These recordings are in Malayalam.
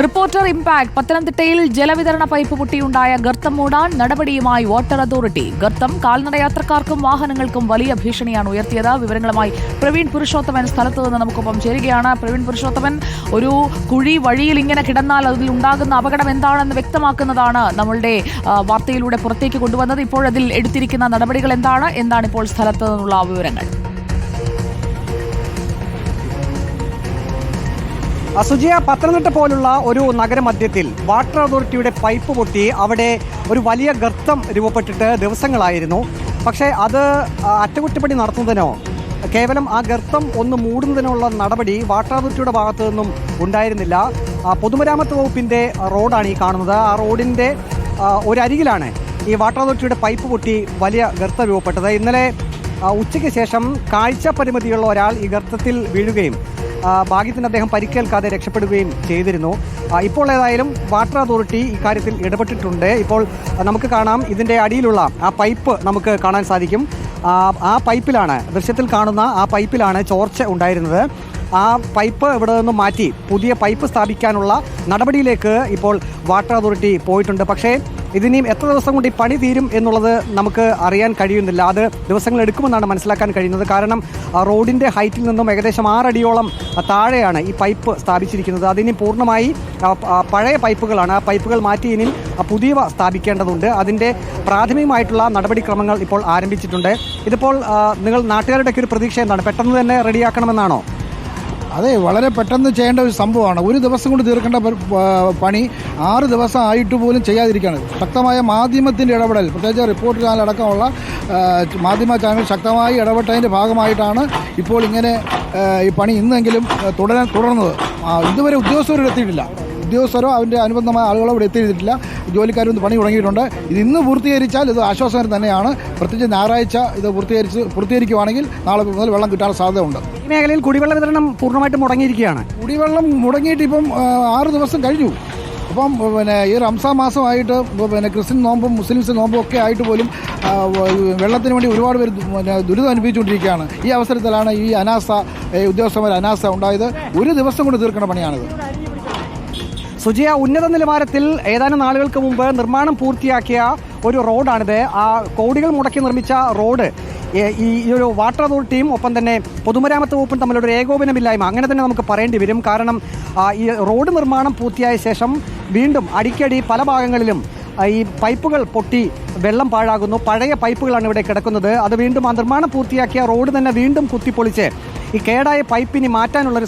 റിപ്പോർട്ടർ ഇംപാക്ട് പത്തനംതിട്ടയിൽ ജലവിതരണ പൈപ്പ് പൊട്ടിയുണ്ടായ ഗർത്തം മൂടാൻ നടപടിയുമായി വാട്ടർ അതോറിറ്റി. ഗർത്തം കാൽനടയാത്രക്കാർക്കും വാഹനങ്ങൾക്കും വലിയ ഭീഷണിയാണ് ഉയർത്തിയത്. വിവരങ്ങളുമായി പ്രവീൺ പുരുഷോത്തമൻ സ്ഥലത്ത് നിന്ന് നമുക്കൊപ്പം ചേരുകയാണ്. പ്രവീൺ പുരുഷോത്തമൻ ഒരു കുഴി വഴിയിൽ ഇങ്ങനെ കിടന്നാൽ അതിൽ ഉണ്ടാകുന്ന അപകടം എന്താണെന്ന് വ്യക്തമാക്കുന്നതാണ് നമ്മളുടെ വാർത്തയിലൂടെ പുറത്തേക്ക് കൊണ്ടുവന്നത്. ഇപ്പോഴതിൽ എടുത്തിരിക്കുന്ന നടപടികൾ എന്താണ്? എന്താണ് ഇപ്പോൾ സ്ഥലത്ത് നിന്നുള്ള വിവരങ്ങൾ? അസുജയ പത്തനംതിട്ട പോലുള്ള ഒരു നഗരമധ്യത്തിൽ വാട്ടർ അതോറിറ്റിയുടെ പൈപ്പ് പൊട്ടി അവിടെ ഒരു വലിയ ഗർത്തം രൂപപ്പെട്ടിട്ട് ദിവസങ്ങളായിരുന്നു. പക്ഷേ അത് അറ്റകുറ്റപ്പണി നടത്തുന്നതിനോ കേവലം ആ ഗർത്തം ഒന്ന് മൂടുന്നതിനുള്ള നടപടി വാട്ടർ അതോറിറ്റിയുടെ ഭാഗത്തു നിന്നും ഉണ്ടായിരുന്നില്ല. പൊതുമരാമത്ത് വകുപ്പിന്റെ റോഡാണ് ഈ കാണുന്നത്. ആ റോഡിന്റെ ഒരരികിലാണ് ഈ വാട്ടർ അതോറിറ്റിയുടെ പൈപ്പ് പൊട്ടി വലിയ ഗർത്തം രൂപപ്പെട്ടത്. ഇന്നലെ ഉച്ചയ്ക്ക് ശേഷം കാഴ്ച പരിമിതിയുള്ള ഒരാൾ ഈ ഗർത്തത്തിൽ വീഴുകയും ഭാഗ്യത്തിന് അദ്ദേഹം പരിക്കേൽക്കാതെ രക്ഷപ്പെടുകയും ചെയ്തിരുന്നു. ഇപ്പോൾ ഏതായാലും വാട്ടർ അതോറിറ്റി ഇക്കാര്യത്തിൽ ഇടപെട്ടിട്ടുണ്ട്. ഇപ്പോൾ നമുക്ക് കാണാം ഇതിന്റെ അടിയിലുള്ള ആ പൈപ്പ് നമുക്ക് കാണാൻ സാധിക്കും. ആ പൈപ്പിലാണ് ദൃശ്യത്തിൽ കാണുന്ന ആ പൈപ്പിലാണ് ചോർച്ച ഉണ്ടായിരുന്നത്. ആ പൈപ്പ് ഇവിടെ നിന്ന് മാറ്റി പുതിയ പൈപ്പ് സ്ഥാപിക്കാനുള്ള നടപടിയിലേക്ക് ഇപ്പോൾ വാട്ടർ അതോറിറ്റി പോയിട്ടുണ്ട്. പക്ഷേ ഇതിനിയും എത്ര ദിവസം കൊണ്ട് ഈ പണി തീരും എന്നുള്ളത് നമുക്ക് അറിയാൻ കഴിയുന്നില്ല. അത് ദിവസങ്ങൾ എടുക്കുമെന്നാണ് മനസ്സിലാക്കാൻ കഴിയുന്നത്. കാരണം റോഡിന്റെ ഹൈറ്റിൽ നിന്നും ഏകദേശം ആറടിയോളം താഴെയാണ് ഈ പൈപ്പ് സ്ഥാപിച്ചിരിക്കുന്നത്. അതിനി പൂർണമായി പഴയ പൈപ്പുകളാണ്. ആ പൈപ്പുകൾ മാറ്റി ഇനി പുതിയവ സ്ഥാപിക്കേണ്ടതുണ്ട്. അതിന്റെ പ്രാഥമികമായിട്ടുള്ള നടപടിക്രമങ്ങൾ ഇപ്പോൾ ആരംഭിച്ചിട്ടുണ്ട്. ഇതിപ്പോൾ നിങ്ങൾ നാട്ടുകാരുടെയൊക്കെ ഒരു പ്രതീക്ഷ എന്താണ്? പെട്ടെന്ന് തന്നെ റെഡിയാക്കണമെന്നാണോ? അതെ വളരെ പെട്ടെന്ന് ചെയ്യേണ്ട ഒരു സംഭവമാണ്. ഒരു ദിവസം കൊണ്ട് തീർക്കേണ്ട പണി ആറ് ദിവസം ആയിട്ട് പോലും ചെയ്യാതിരിക്കുകയാണ്. ശക്തമായ മാധ്യമത്തിന്റെ ഇടപെടൽ പ്രത്യേകിച്ച് റിപ്പോർട്ട് ചാനൽ അടക്കമുള്ള മാധ്യമ ചാനൽ ശക്തമായി ഇടപെട്ടതിന്റെ ഭാഗമായിട്ടാണ് ഇപ്പോൾ ഇങ്ങനെ ഈ പണി ഇന്നെങ്കിലും തുടരാൻ തുടർന്നത്. ഇതുവരെ ഉദ്യോഗസ്ഥരും എത്തിയിട്ടില്ല. ഉദ്യോഗസ്ഥരോ അതിന്റെ അനുബന്ധമായ ആളുകളോ ഇവിടെ എത്തിയിട്ടില്ല ജോലിക്കാരും പണി തുടങ്ങിയിട്ടുണ്ട്. ഇത് ഇന്ന് പൂർത്തീകരിച്ചാൽ ഇത് ആശ്വാസകരം തന്നെയാണ്. പ്രത്യേകിച്ച് ഞായറാഴ്ച ഇത് പൂർത്തീകരിച്ച് പൂർത്തീകരിക്കുവാണെങ്കിൽ നാളെ മുതൽ വെള്ളം കിട്ടാൻ സാധ്യതയുണ്ട്. ഈ മേഖലയിൽ കുടിവെള്ള വിതരണം പൂർണമായിട്ട് മുടങ്ങിയിരിക്കുകയാണ്. കുടിവെള്ളം മുടങ്ങിയിട്ട് ഇപ്പം ആറ് ദിവസം കഴിഞ്ഞു. അപ്പം പിന്നെ ഈ റംസാ മാസമായിട്ട് പിന്നെ ക്രിസ്ത്യൻ നോമ്പും മുസ്ലിംസ് നോമ്പും ഒക്കെ ആയിട്ട് പോലും വെള്ളത്തിന് വേണ്ടി ഒരുപാട് പേര് പിന്നെ ദുരിതം അനുഭവിച്ചുകൊണ്ടിരിക്കുകയാണ്. ഈ അവസരത്തിലാണ് ഈ അനാസ ഉദ്യോഗസ്ഥന്മാർ അനാസ്ഥ ഉണ്ടായത്. ഒരു ദിവസം കൊണ്ട് തീർക്കേണ്ട പണിയാണിത്. സുജിയ ഉന്നത നിലവാരത്തിൽ ഏതാനും നാളുകൾക്ക് മുമ്പ് നിർമ്മാണം പൂർത്തിയാക്കിയ ഒരു റോഡാണിത്. ആ കോടികൾ മുടക്കി നിർമ്മിച്ച റോഡ്. ഈ ഒരു വാട്ടർ അതോറിറ്റിയും ഒപ്പം തന്നെ പൊതുമരാമത്ത് വകുപ്പും തമ്മിലൊരു ഏകോപനമില്ലായ്മ. അങ്ങനെ തന്നെ നമുക്ക് പറയേണ്ടി വരും. കാരണം ഈ റോഡ് നിർമ്മാണം പൂർത്തിയായ ശേഷം വീണ്ടും അടിക്കടി പല ഭാഗങ്ങളിലും ഈ പൈപ്പുകൾ പൊട്ടി വെള്ളം പാഴാകുന്നു. പഴയ പൈപ്പുകളാണ് ഇവിടെ കിടക്കുന്നത്. അത് വീണ്ടും ആ നിർമ്മാണം പൂർത്തിയാക്കിയ റോഡ് തന്നെ വീണ്ടും കുത്തിപ്പൊളിച്ച് ഈ കേടായ പൈപ്പിനി മാറ്റാനുള്ള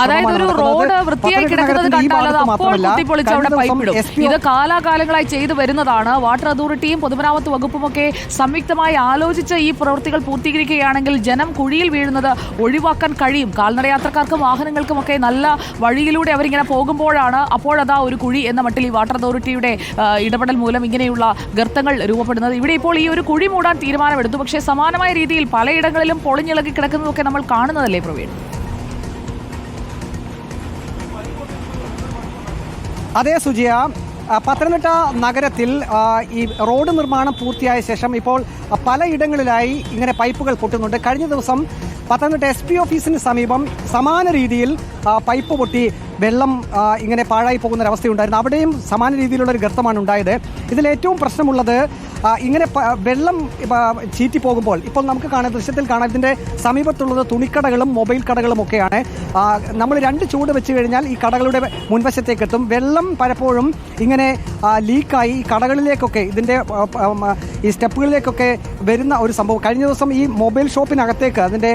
ഇത് കാലാകാലങ്ങളായി ചെയ്തു വരുന്നതാണ്. വാട്ടർ അതോറിറ്റിയും പൊതുമരാമത്ത് വകുപ്പും ഒക്കെ സംയുക്തമായി ആലോചിച്ച് ഈ പ്രവൃത്തികൾ പൂർത്തീകരിക്കുകയാണെങ്കിൽ ജനം കുഴിയിൽ വീഴുന്നത് ഒഴിവാക്കാൻ കഴിയും. കാൽനടയാത്രക്കാർക്കും വാഹനങ്ങൾക്കും ഒക്കെ നല്ല വഴിയിലൂടെ അവരിങ്ങനെ പോകുമ്പോഴാണ് അപ്പോഴതാ ഒരു കുഴി എന്ന മട്ടിൽ ഈ വാട്ടർ അതോറിറ്റിയുടെ ഇടപെടൽ മൂലം ഇങ്ങനെയുള്ള ഗർത്തങ്ങൾ രൂപപ്പെടുന്നത്. ഇവിടെ ഇപ്പോൾ ഈ ഒരു കുഴി മൂടാൻ തീരുമാനമെടുത്തു. പക്ഷേ സമാനമായ രീതിയിൽ പലയിടങ്ങളിലും പൊളിഞ്ഞിളകി കിടക്കുന്നതൊക്കെ നമ്മൾ കാണുന്നതല്ലേ പ്രവീൺ? അതേ സുജിയ പത്തനംതിട്ട നഗരത്തിൽ ഈ റോഡ് നിർമ്മാണം പൂർത്തിയായ ശേഷം ഇപ്പോൾ പലയിടങ്ങളിലായി ഇങ്ങനെ പൈപ്പുകൾ പൊട്ടുന്നുണ്ട്. കഴിഞ്ഞ ദിവസം പത്തനംതിട്ട എസ് പി ഓഫീസിന് സമീപം സമാന രീതിയിൽ പൈപ്പ് പൊട്ടി വെള്ളം ഇങ്ങനെ പാഴായി പോകുന്ന ഒരവസ്ഥയുണ്ടായിരുന്നു. അവിടെയും സമാന രീതിയിലുള്ള ഒരു ഗർത്തമാണ് ഉണ്ടായത് ഇതിൽ ഏറ്റവും പ്രശ്നമുള്ളത് ഇങ്ങനെ വെള്ളം ചീറ്റി പോകുമ്പോൾ ഇപ്പോൾ നമുക്ക് കാണാൻ ദൃശ്യത്തിൽ കാണാൻ ഇതിന്റെ സമീപത്തുള്ളത് തുണിക്കടകളും മൊബൈൽ കടകളും ഒക്കെയാണ്. നമ്മൾ രണ്ട് ചൂട് വെച്ച് കഴിഞ്ഞാൽ ഈ കടകളുടെ മുൻവശത്തേക്ക് എത്തും വെള്ളം പലപ്പോഴും ഇങ്ങനെ ലീക്കായി കടകളിലേക്കൊക്കെ ഇതിന്റെ ഈ സ്റ്റെപ്പുകളിലേക്കൊക്കെ വരുന്ന ഒരു സംഭവം. കഴിഞ്ഞ ദിവസം ഈ മൊബൈൽ ഷോപ്പിനകത്തേക്ക് അതിന്റെ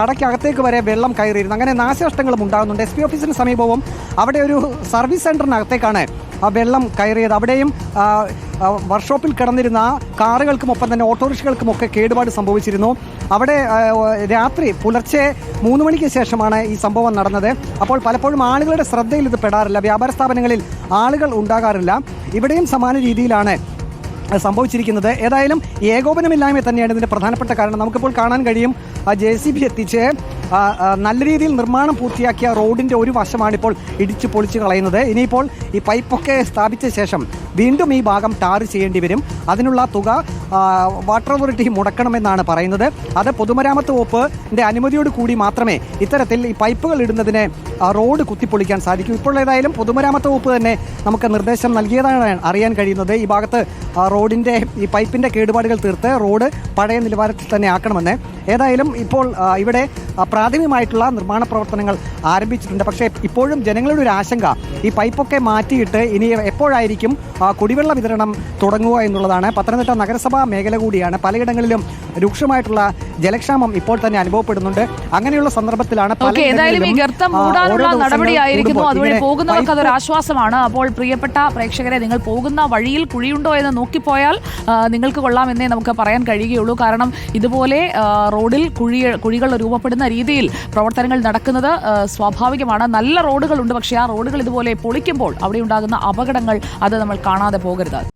കടയ്ക്കകത്തേക്ക് വരെ വെള്ളം കയറിയിരുന്നു. അങ്ങനെ നാശനഷ്ടങ്ങളും ഉണ്ടാകുന്നുണ്ട്. എസ് പി ഓഫീസിന് സമീപവും അവിടെ ഒരു സർവീസ് സെന്ററിനകത്തേക്കാണ് വെള്ളം കയറിയത്. അവിടെയും ആ, ആ, വർക്ക്ഷോപ്പിൽ കിടന്നിരുന്ന കാറുകൾക്കുമൊപ്പം തന്നെ ഓട്ടോറിക്ഷകൾക്കുമൊക്കെ കേടുപാട് സംഭവിച്ചിരുന്നു. അവിടെ രാത്രി പുലർച്ചെ മൂന്ന് മണിക്ക് ശേഷമാണ് ഈ സംഭവം നടന്നത്. അപ്പോൾ പലപ്പോഴും ആളുകളുടെ ശ്രദ്ധയിൽ ഇത് പെടാറില്ല. വ്യാപാര സ്ഥാപനങ്ങളിൽ ആളുകൾ ഉണ്ടാകാറില്ല. ഇവിടെയും സമാന രീതിയിലാണ് സംഭവിച്ചിരിക്കുന്നത്. ഏതായാലും ഏകോപനമില്ലായ്മ തന്നെയാണ് ഇതിന്റെ പ്രധാനപ്പെട്ട കാരണം. നമുക്കിപ്പോൾ കാണാൻ കഴിയും ജെ സി ബി എത്തിച്ച് ആ, ആ, നല്ല രീതിയിൽ നിർമ്മാണം പൂർത്തിയാക്കിയ റോഡിന്റെ ഒരു വശമാണിപ്പോൾ ഇടിച്ചു പൊളിച്ചു കളയുന്നത്. ഇനിയിപ്പോൾ ഈ പൈപ്പൊക്കെ സ്ഥാപിച്ച ശേഷം വീണ്ടും ഈ ഭാഗം ടാർ ചെയ്യേണ്ടി വരും. അതിനുള്ള തുക വാട്ടർ അതോറിറ്റി മുടക്കണമെന്നാണ് പറയുന്നത്. അത് പൊതുമരാമത്ത് വകുപ്പിന്റെ അനുമതിയോട് കൂടി മാത്രമേ ഇത്തരത്തിൽ ഈ പൈപ്പുകൾ ഇടുന്നതിന് റോഡ് കുത്തിപ്പൊളിക്കാൻ സാധിക്കൂ. ഇപ്പോൾ ഏതായാലും പൊതുമരാമത്ത് വകുപ്പ് തന്നെ നമുക്ക് നിർദ്ദേശം നൽകിയതാണ് അറിയാൻ കഴിയുന്നത്. ഈ ഭാഗത്ത് റോഡിന്റെ ഈ പൈപ്പിന്റെ കേടുപാടുകൾ തീർത്ത് റോഡ് പഴയ നിലവാരത്തിൽ തന്നെ ആക്കണമെന്ന്. ഏതായാലും ഇപ്പോൾ ഇവിടെ പ്രാഥമികമായിട്ടുള്ള നിർമ്മാണ പ്രവർത്തനങ്ങൾ ആരംഭിച്ചിട്ടുണ്ട്. പക്ഷേ ഇപ്പോഴും ജനങ്ങളുടെ ഒരു ആശങ്ക ഈ പൈപ്പൊക്കെ മാറ്റിയിട്ട് ഇനി എപ്പോഴായിരിക്കും കുടിവെള്ള വിതരണം തുടങ്ങുക എന്നുള്ളതാണ്. പത്തനംതിട്ട നഗരസഭാ മേഖല കൂടിയാണ്. പലയിടങ്ങളിലും രൂക്ഷമായിട്ടുള്ള ജലക്ഷാമം ഇപ്പോൾ തന്നെ അനുഭവപ്പെടുന്നുണ്ട്. അങ്ങനെയുള്ള സന്ദർഭത്തിലാണ് ഓക്കെ ഏതായാലും ഈ പലയിടങ്ങളിലും, ഗർത്തം മൂടാനുള്ള നടപടിയായിരിക്കുന്നു. അതുവഴി പോകുന്നവർക്ക് അതൊരു ആശ്വാസമാണ്. അപ്പോൾ പ്രിയപ്പെട്ട പ്രേക്ഷകരെ നിങ്ങൾ പോകുന്ന വഴിയിൽ കുഴിയുണ്ടോ എന്ന് നോക്കിപ്പോയാൽ നിങ്ങൾക്ക് കൊള്ളാമെന്നേ നമുക്ക് പറയാൻ കഴിയുകയുള്ളൂ. കാരണം ഇതുപോലെ റോഡിൽ കുഴി കുഴികൾ രൂപപ്പെടുന്ന രീതിയിൽ പ്രവർത്തനങ്ങൾ നടക്കുന്നത് സ്വാഭാവികമാണ്. നല്ല റോഡുകളുണ്ട് പക്ഷേ ആ റോഡുകൾ ഇതുപോലെ പൊളിക്കുമ്പോൾ അവിടെ ഉണ്ടാകുന്ന അപകടങ്ങൾ അത് നമ്മൾ കാണാതെ പോകരുത്.